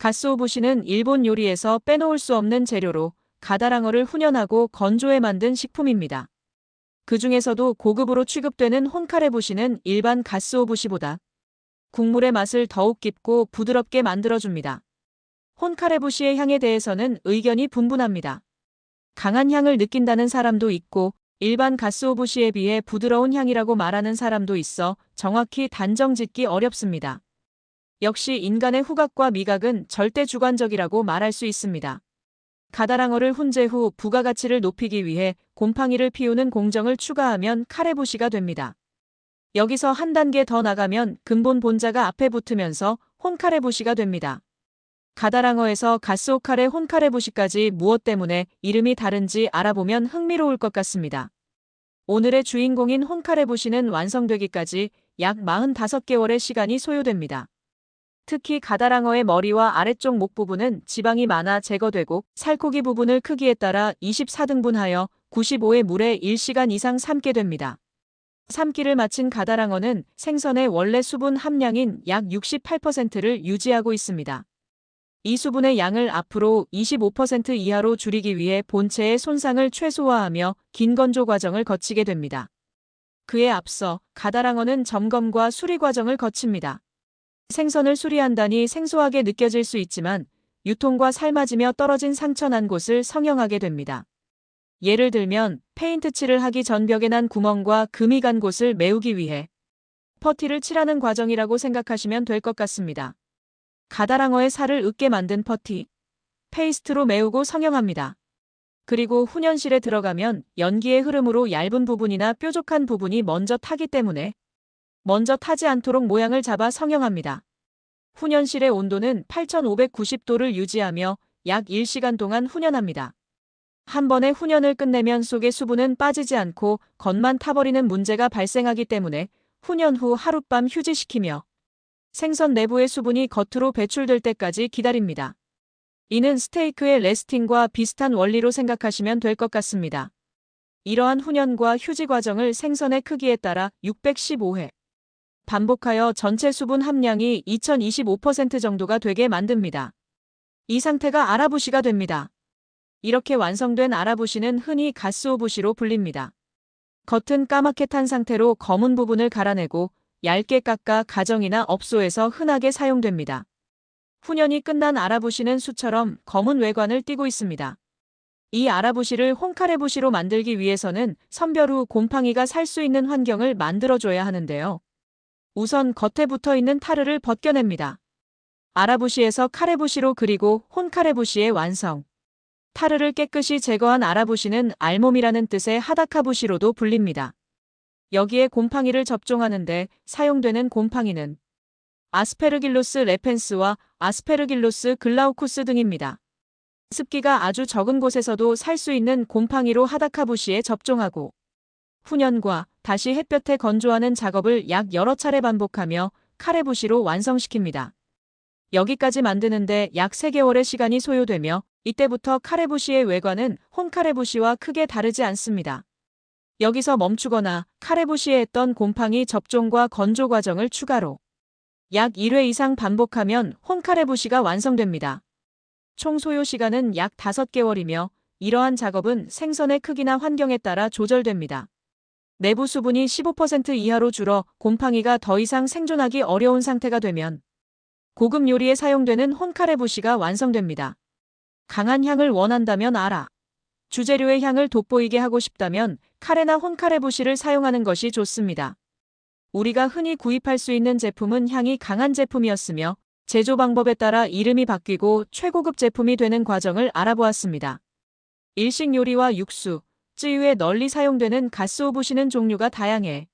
가스오부시는 일본 요리에서 빼놓을 수 없는 재료로 가다랑어를 훈연하고 건조해 만든 식품입니다. 그 중에서도 고급으로 취급되는 혼카레부시는 일반 가스오부시보다 국물의 맛을 더욱 깊고 부드럽게 만들어줍니다. 혼카레부시의 향에 대해서는 의견이 분분합니다. 강한 향을 느낀다는 사람도 있고 일반 가스오부시에 비해 부드러운 향이라고 말하는 사람도 있어 정확히 단정 짓기 어렵습니다. 역시 인간의 후각과 미각은 절대 주관적이라고 말할 수 있습니다. 가다랑어를 훈제 후 부가가치를 높이기 위해 곰팡이를 피우는 공정을 추가하면 카레부시가 됩니다. 여기서 한 단계 더 나가면 근본 본자가 앞에 붙으면서 혼카레부시가 됩니다. 가다랑어에서 가스오카레 혼카레부시까지 무엇 때문에 이름이 다른지 알아보면 흥미로울 것 같습니다. 오늘의 주인공인 혼카레부시는 완성되기까지 약 45개월의 시간이 소요됩니다. 특히 가다랑어의 머리와 아래쪽 목 부분은 지방이 많아 제거되고 살코기 부분을 크기에 따라 24등분하여 95의 물에 1시간 이상 삶게 됩니다. 삶기를 마친 가다랑어는 생선의 원래 수분 함량인 약 68%를 유지하고 있습니다. 이 수분의 양을 앞으로 25% 이하로 줄이기 위해 본체의 손상을 최소화하며 긴 건조 과정을 거치게 됩니다. 그에 앞서 가다랑어는 점검과 수리 과정을 거칩니다. 생선을 수리한다니 생소하게 느껴질 수 있지만 유통과 삶아지며 떨어진 상처 난 곳을 성형하게 됩니다. 예를 들면 페인트 칠을 하기 전 벽에 난 구멍과 금이 간 곳을 메우기 위해 퍼티를 칠하는 과정이라고 생각하시면 될 것 같습니다. 가다랑어의 살을 으깨 만든 퍼티. 페이스트로 메우고 성형합니다. 그리고 훈연실에 들어가면 연기의 흐름으로 얇은 부분이나 뾰족한 부분이 먼저 타기 때문에 먼저 타지 않도록 모양을 잡아 성형합니다. 훈연실의 온도는 8590도를 유지하며 약 1시간 동안 훈연합니다. 한 번에 훈연을 끝내면 속의 수분은 빠지지 않고 겉만 타버리는 문제가 발생하기 때문에 훈연 후 하룻밤 휴지시키며 생선 내부의 수분이 겉으로 배출될 때까지 기다립니다. 이는 스테이크의 레스팅과 비슷한 원리로 생각하시면 될 것 같습니다. 이러한 훈연과 휴지 과정을 생선의 크기에 따라 615회 반복하여 전체 수분 함량이 2025% 정도가 되게 만듭니다. 이 상태가 아라부시가 됩니다. 이렇게 완성된 아라부시는 흔히 가스오부시로 불립니다. 겉은 까맣게 탄 상태로 검은 부분을 갈아내고 얇게 깎아 가정이나 업소에서 흔하게 사용됩니다. 훈연이 끝난 아라부시는 수처럼 검은 외관을 띠고 있습니다. 이 아라부시를 홍카레부시로 만들기 위해서는 선별 후 곰팡이가 살 수 있는 환경을 만들어줘야 하는데요. 우선 겉에 붙어 있는 타르를 벗겨냅니다. 아라부시에서 카레부시로 그리고 혼카레부시의 완성. 타르를 깨끗이 제거한 아라부시는 알몸이라는 뜻의 하다카부시로도 불립니다. 여기에 곰팡이를 접종하는데 사용되는 곰팡이는 아스페르길로스 레펜스와 아스페르길로스 글라우쿠스 등입니다. 습기가 아주 적은 곳에서도 살 수 있는 곰팡이로 하다카부시에 접종하고 훈연과 다시 햇볕에 건조하는 작업을 약 여러 차례 반복하며 카레부시로 완성시킵니다. 여기까지 만드는데 약 3개월의 시간이 소요되며 이때부터 카레부시의 외관은 혼카레부시와 크게 다르지 않습니다. 여기서 멈추거나 카레부시에 했던 곰팡이 접종과 건조 과정을 추가로 약 1회 이상 반복하면 혼카레부시가 완성됩니다. 총 소요 시간은 약 5개월이며 이러한 작업은 생선의 크기나 환경에 따라 조절됩니다. 내부 수분이 15% 이하로 줄어 곰팡이가 더 이상 생존하기 어려운 상태가 되면 고급 요리에 사용되는 혼카레부시가 완성됩니다. 강한 향을 원한다면 알아. 주재료의 향을 돋보이게 하고 싶다면 카레나 혼카레부시를 사용하는 것이 좋습니다. 우리가 흔히 구입할 수 있는 제품은 향이 강한 제품이었으며 제조 방법에 따라 이름이 바뀌고 최고급 제품이 되는 과정을 알아보았습니다. 일식 요리와 육수, 쯔유에 널리 사용되는 가스오부시는 종류가 다양해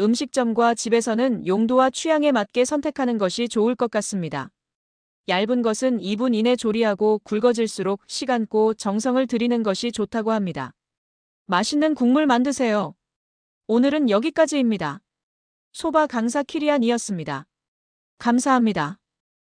음식점과 집에서는 용도와 취향에 맞게 선택하는 것이 좋을 것 같습니다. 얇은 것은 2분 이내 조리하고 굵어질수록 시간고 정성을 들이는 것이 좋다고 합니다. 맛있는 국물 만드세요. 오늘은 여기까지입니다. 소바 강사 키리안이었습니다. 감사합니다.